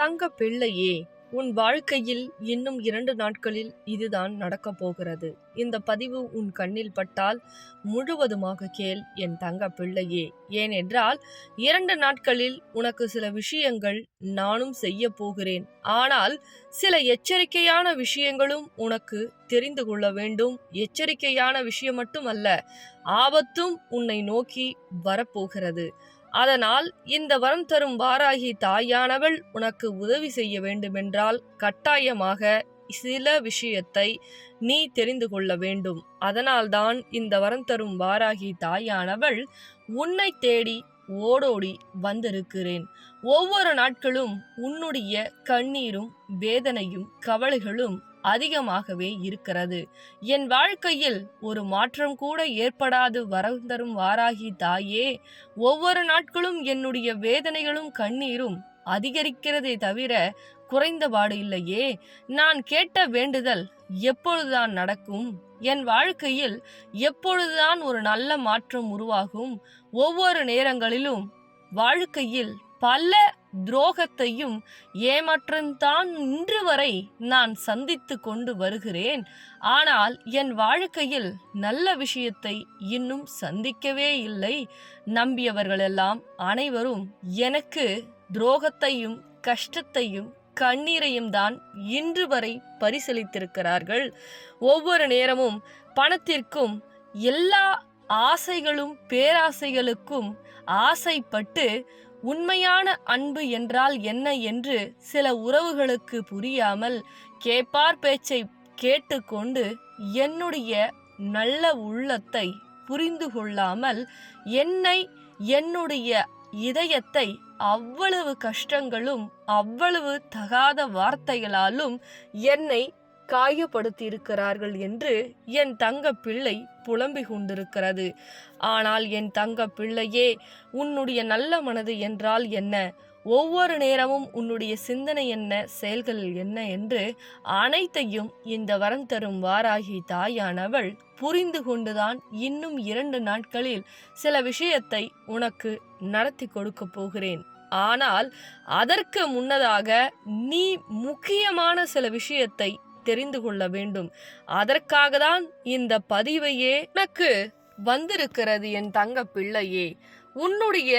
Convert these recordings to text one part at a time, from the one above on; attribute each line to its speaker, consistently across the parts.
Speaker 1: தங்க பிள்ளையே உன் வாழ்க்கையில் இன்னும் இரண்டு நாட்களில் இதுதான் நடக்கப் போகிறது. இந்த பதிவு உன் கண்ணில் பட்டால் முழுவதுமாக கேள் என் தங்க பிள்ளையே. ஏனென்றால் இரண்டு நாட்களில் உனக்கு சில விஷயங்கள் நானும் செய்ய போகிறேன். ஆனால் சில எச்சரிக்கையான விஷயங்களும் உனக்கு தெரிந்து கொள்ள வேண்டும். எச்சரிக்கையான விஷயம் மட்டுமல்ல ஆபத்தும் உன்னை நோக்கி வரப்போகிறது. அதனால் இந்த வரம் தரும் வாராகி தாயானவள் உனக்கு உதவி செய்ய வேண்டுமென்றால் கட்டாயமாக சில விஷயத்தை நீ தெரிந்து கொள்ள வேண்டும். அதனால்தான் இந்த வரம் தரும் வாராகி தாயானவள் உன்னை தேடி ஓடோடி வந்திருக்கிறேன். ஒவ்வொரு நாட்களும் உன்னுடைய கண்ணீரும் வேதனையும் கவலைகளும் அதிகமாகவே இருக்கிறது. என் வாழ்க்கையில் ஒரு மாற்றம் கூட ஏற்படாது வரம் தரும் வாராகி தாயே. ஒவ்வொரு நாட்களும் என்னுடைய வேதனைகளும் கண்ணீரும் அதிகரிக்கிறதே தவிர குறைந்தபாடு இல்லையே. நான் கேட்ட வேண்டுதல் எப்பொழுதுதான் நடக்கும்? என் வாழ்க்கையில் எப்பொழுதுதான் ஒரு நல்ல மாற்றம் உருவாகும்? ஒவ்வொரு நேரங்களிலும் வாழ்க்கையில் பல துரோகத்தையும் ஏமாற்றம்தான் இன்று வரை நான் சந்தித்து கொண்டு வருகிறேன். ஆனால் என் வாழ்க்கையில் நல்ல விஷயத்தை இன்னும் சந்திக்கவே இல்லை. நம்பியவர்களெல்லாம் அனைவரும் எனக்கு துரோகத்தையும் கஷ்டத்தையும் கண்ணீரையும் தான் இன்று வரை பரிசளித்திருக்கிறார்கள். ஒவ்வொரு நேரமும் பணத்திற்கும் எல்லா ஆசைகளும் பேராசைகளுக்கும் ஆசைப்பட்டு உண்மையான அன்பு என்றால் என்ன என்று சில உறவுகளுக்கு புரியாமல் கேப்பார் பேச்சை கேட்டுக்கொண்டு என்னுடைய நல்ல உள்ளத்தை புரிந்து கொள்ளாமல் என்னை என்னுடைய இதயத்தை அவ்வளவு கஷ்டங்களும் அவ்வளவு தகாத வார்த்தைகளாலும் என்னை காயப்படுத்தியிருக்கிறார்கள் என்று என் தங்க பிள்ளை புலம்பிக் கொண்டிருக்கிறது. ஆனால் என் தங்க பிள்ளையே உன்னுடைய நல்ல மனது என்றால் என்ன? ஒவ்வொரு நேரமும் உன்னுடைய சிந்தனை என்ன? செயல்கள் என்ன? என்று அனைத்தையும் இந்த வரம் தரும் வாராகி தாயானவள் புரிந்து கொண்டுதான் இன்னும் இரண்டு நாட்களில் சில விஷயத்தை உனக்கு நடத்தி கொடுக்க போகிறேன். ஆனால் அதற்கு முன்னதாக நீ முக்கியமான சில விஷயத்தை தெரிந்து கொள்ள வேண்டும். அதற்காக தான் இந்த பதிவையே எனக்கு வந்திருக்கிறது என் தங்க பிள்ளையே. உன்னுடைய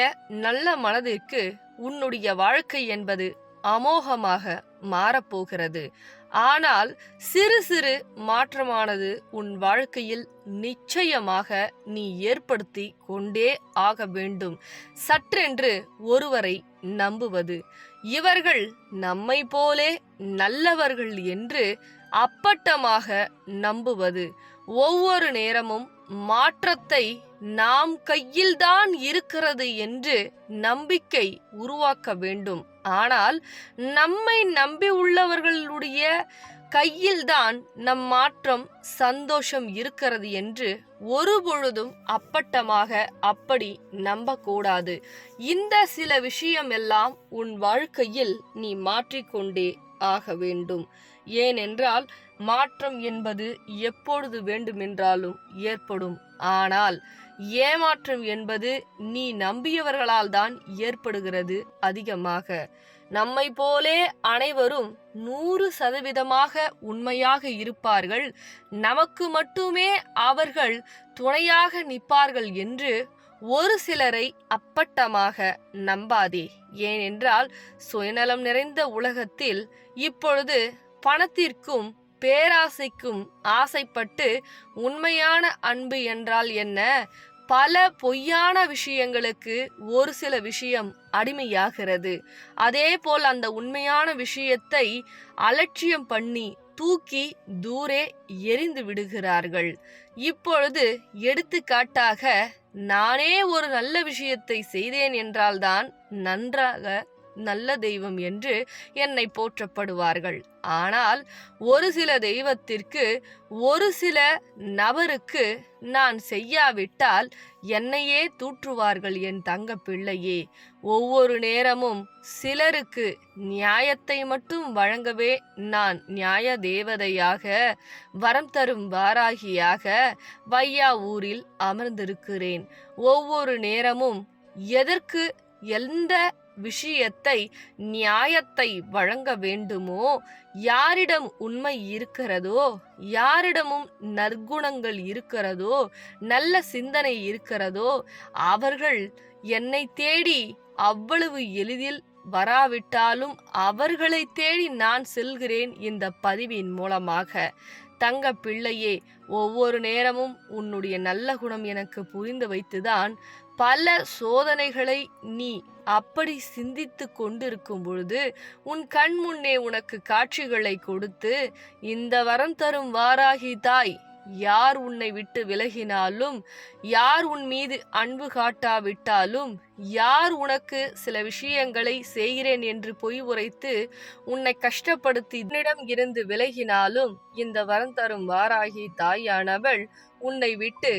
Speaker 1: நல்ல மனதிற்கு உன்னுடைய வாழ்க்கை என்பது அமோகமாக மாறப்போகிறது. ஆனால் சிறு சிறு மாற்றமானது உன் வாழ்க்கையில் நிச்சயமாக நீ ஏற்படுத்தி கொண்டே ஆக வேண்டும். சற்றென்று ஒருவரை நம்புவது. இவர்கள் நம்மை போலே நல்லவர்கள் என்று அப்பட்டமாக நம்புவது. ஒவ்வொரு நேரமும் மாற்றத்தை நாம் கையில்தான் இருக்கிறது என்று நம்பிக்கை உருவாக்க வேண்டும். ஆனால் நம்மை நம்பி உள்ளவர்களுடைய கையில்தான் நம் மாற்றம் சந்தோஷம் இருக்கிறது என்று ஒரு பொழுதும் அப்பட்டமாக அப்படி நம்பக்கூடாது. இந்த சில விஷயம் எல்லாம் உன் வாழ்க்கையில் நீ மாற்றிக்கொண்டே ஆக வேண்டும். ஏனென்றால் மாற்றம் என்பது எப்பொழுது வேண்டுமென்றாலும் ஏற்படும். ஆனால் ஏமாற்றம் என்பது நீ நம்பியவர்களால் தான் ஏற்படுகிறது அதிகமாக. நம்மை போலே அனைவரும் நூறு சதவீதமாக உண்மையாக இருப்பார்கள். நமக்கு மட்டுமே அவர்கள் துணையாக நிற்பார்கள் என்று ஒரு சிலரை அப்பட்டமாக நம்பாதே. ஏனென்றால் சுயநலம் நிறைந்த உலகத்தில் இப்பொழுது பணத்திற்கும் பேராசைக்கும் ஆசைப்பட்டு உண்மையான அன்பு என்றால் என்ன? பல பொய்யான விஷயங்களுக்கு ஒரு சில விஷயம் அடிமையாகிறது. அதே போல் அந்த உண்மையான விஷயத்தை அலட்சியம் பண்ணி தூக்கி தூரே எரிந்து விடுகிறார்கள். இப்பொழுது எடுத்துக்காட்டாக நானே ஒரு நல்ல விஷயத்தை செய்தேன் என்றால்தான் நன்றாக நல்ல தெய்வம் என்று என்னை போற்றப்படுவார்கள். ஆனால் ஒரு சில தெய்வத்திற்கு ஒரு சில நபருக்கு நான் செய்யாவிட்டால் என்னையே தூற்றுவார்கள் என் தங்க பிள்ளையே. ஒவ்வொரு நேரமும் சிலருக்கு நியாயத்தை மட்டும் வழங்கவே நான் நியாய தேவதையாக வரம் தரும் வாராகியாக வையா ஊரில் அமர்ந்திருக்கிறேன். ஒவ்வொரு நேரமும் எதற்கு எந்த விஷயத்தை நியாயத்தை வழங்க வேண்டுமோ? யாரிடம் உண்மை இருக்கிறதோ? யாரிடமும் நற்குணங்கள் இருக்கிறதோ? நல்ல சிந்தனை இருக்கிறதோ? அவர்கள் என்னை தேடி அவ்வளவு எளிதில் வராவிட்டாலும் அவர்களை தேடி நான் செல்கிறேன் இந்த பதிவின் மூலமாக. தங்க பிள்ளையே ஒவ்வொரு நேரமும் உன்னுடைய நல்ல குணம் எனக்கு புரிந்து வைத்துதான் பல சோதனைகளை நீ அப்படி சிந்தித்து கொண்டிருக்கும் பொழுது உன் கண் முன்னே உனக்கு காட்சிகளை கொடுத்து இந்த வரம் தரும் வாராகி தாய் யார் உன்னை விட்டு விலகினாலும் யார் உன் மீது அன்பு காட்டாவிட்டாலும் யார் உனக்கு சில விஷயங்களை செய்கிறேன் என்று பொய் உரைத்து உன்னை கஷ்டப்படுத்தி உன்னிடம் இருந்து விலகினாலும் இந்த வரம் தரும் வாராகி தாயானவள் உன்னை விட்டு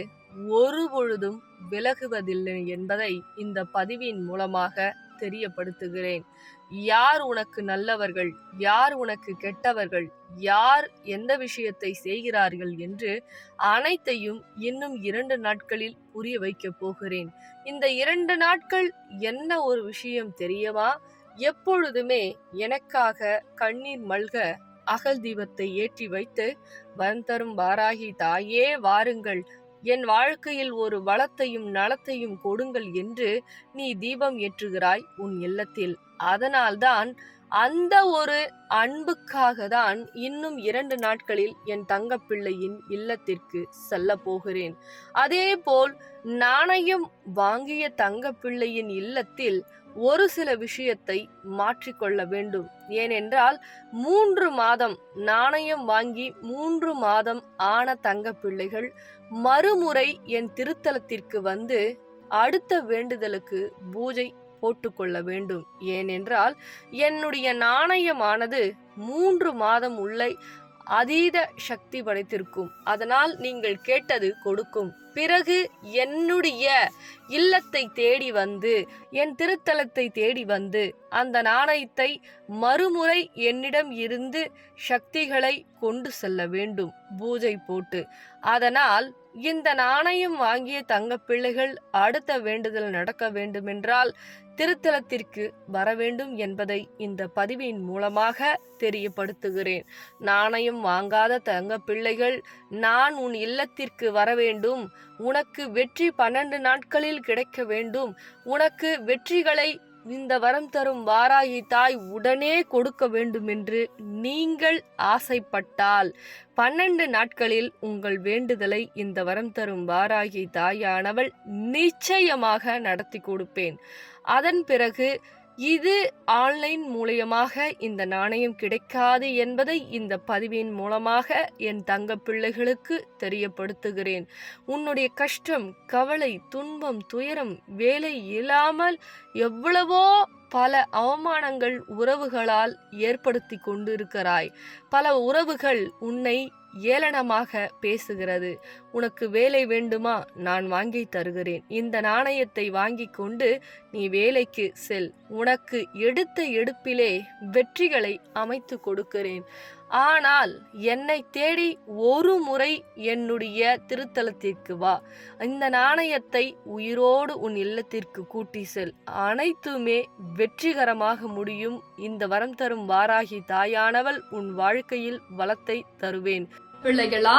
Speaker 1: ஒரு பொழுதும் விலகுவதில்லை என்பதை இந்த பதிவின் மூலமாக தெரியப்படுத்துகிறேன். யார் உனக்கு நல்லவர்கள்? யார் உனக்கு கெட்டவர்கள்? யார் எந்த விஷயத்தை செய்கிறார்கள் என்று அனைத்தையும் இன்னும் இரண்டு நாட்களில் புரிய வைக்கப் போகிறேன். இந்த இரண்டு நாட்கள் என்ன ஒரு விஷயம் தெரியவா எப்பொழுதுமே எனக்காக கண்ணீர் மல்க அகல் தீபத்தை ஏற்றி வைத்து வந்தரும் வாராகி தாயே வாருங்கள். என் வாழ்க்கையில் ஒரு வளத்தையும் நலத்தையும் கொடுங்கள் என்று நீ தீபம் ஏற்றுகிறாய் உன் இல்லத்தில். அதனால்தான் அந்த ஒரு அன்புக்காக தான் இன்னும் இரண்டு நாட்களில் என் தங்கப்பிள்ளையின் இல்லத்திற்கு செல்ல போகிறேன். அதேபோல் நாணயம் வாங்கிய தங்கப்பிள்ளையின் இல்லத்தில் ஒரு சில விஷயத்தை மாற்றிக்கொள்ள வேண்டும். ஏனென்றால் மூன்று மாதம் நாணயம் வாங்கி மூன்று மாதம் ஆன தங்க பிள்ளைகள் மறுமுறை என் திருத்தலத்திற்கு வந்து அடுத்த வேண்டுதலுக்கு பூஜை போட்டுக்கொள்ள வேண்டும். ஏனென்றால் என்னுடைய நாணயமானது மூன்று மாதம் உள்ளே அதீத சக்தி படைத்திருக்கும். அதனால் நீங்கள் கேட்டது கொடுக்கும். பிறகு என்னுடைய இல்லத்தை தேடி வந்து என் திருத்தலத்தை தேடி வந்து அந்த நாணயத்தை மறுமுறை என்னிடம் இருந்து சக்திகளை கொண்டு செல்ல வேண்டும். பூஜை போட்டு. அதனால் இந்த நாணயம் வாங்கிய தங்க பிள்ளைகள் அடுத்த வேண்டுதல் நடக்க வேண்டுமென்றால் திருத்தலத்திற்கு வர வேண்டும் என்பதை இந்த பதிவின் மூலமாக தெரியப்படுத்துகிறேன். நாணயம் வாங்காத தங்க பிள்ளைகள் நான் உன் இல்லத்திற்கு வர வேண்டும். உனக்கு வெற்றி பன்னெண்டு நாட்களில் கிடைக்க வேண்டும். உனக்கு வெற்றிகளை இந்த வரம் தரும் வாராகி தாய் உடனே கொடுக்க வேண்டும் என்று நீங்கள் ஆசைப்பட்டால். பன்னெண்டு நாட்களில் உங்கள் வேண்டுதலை இந்த வரம் தரும் வாராகி தாயானவள் நிச்சயமாக நடத்தி கொடுப்பேன். அதன் பிறகு இது ஆன்லைன் மூலியமாக இந்த நாணயம் கிடைக்காது என்பதை இந்த பதிவின் மூலமாக என் தங்க பிள்ளைகளுக்கு தெரியப்படுத்துகிறேன். உன்னுடைய கஷ்டம் கவலை துன்பம் துயரம் வேலை இல்லாமல் எவ்வளவோ பல அவமானங்கள் உறவுகளால் ஏற்படுத்தி கொண்டிருக்கிறாய். பல உறவுகள் உன்னை ஏளனமாக பேசுகிறது. உனக்கு வேலை வேண்டுமா? நான் வாங்கி தருகிறேன். இந்த நாணயத்தை வாங்கி கொண்டு நீ வேலைக்கு செல். உனக்கு எடுத்த எடுப்பிலே வெற்றிகளை அமைத்து கொடுக்கிறேன். ஆனால் என்னை தேடி ஒரு முறை என்னுடைய திருத்தலத்திற்கு வா. இந்த நாணயத்தை உயிரோடு உன் இல்லத்திற்கு கூட்டி செல். அனைத்துமே வெற்றிகரமாக முடியும். இந்த வரம் தரும் வாராகி தாயானவள் உன் வாழ்க்கையில் வளத்தை தருவேன். பிள்ளைகளா?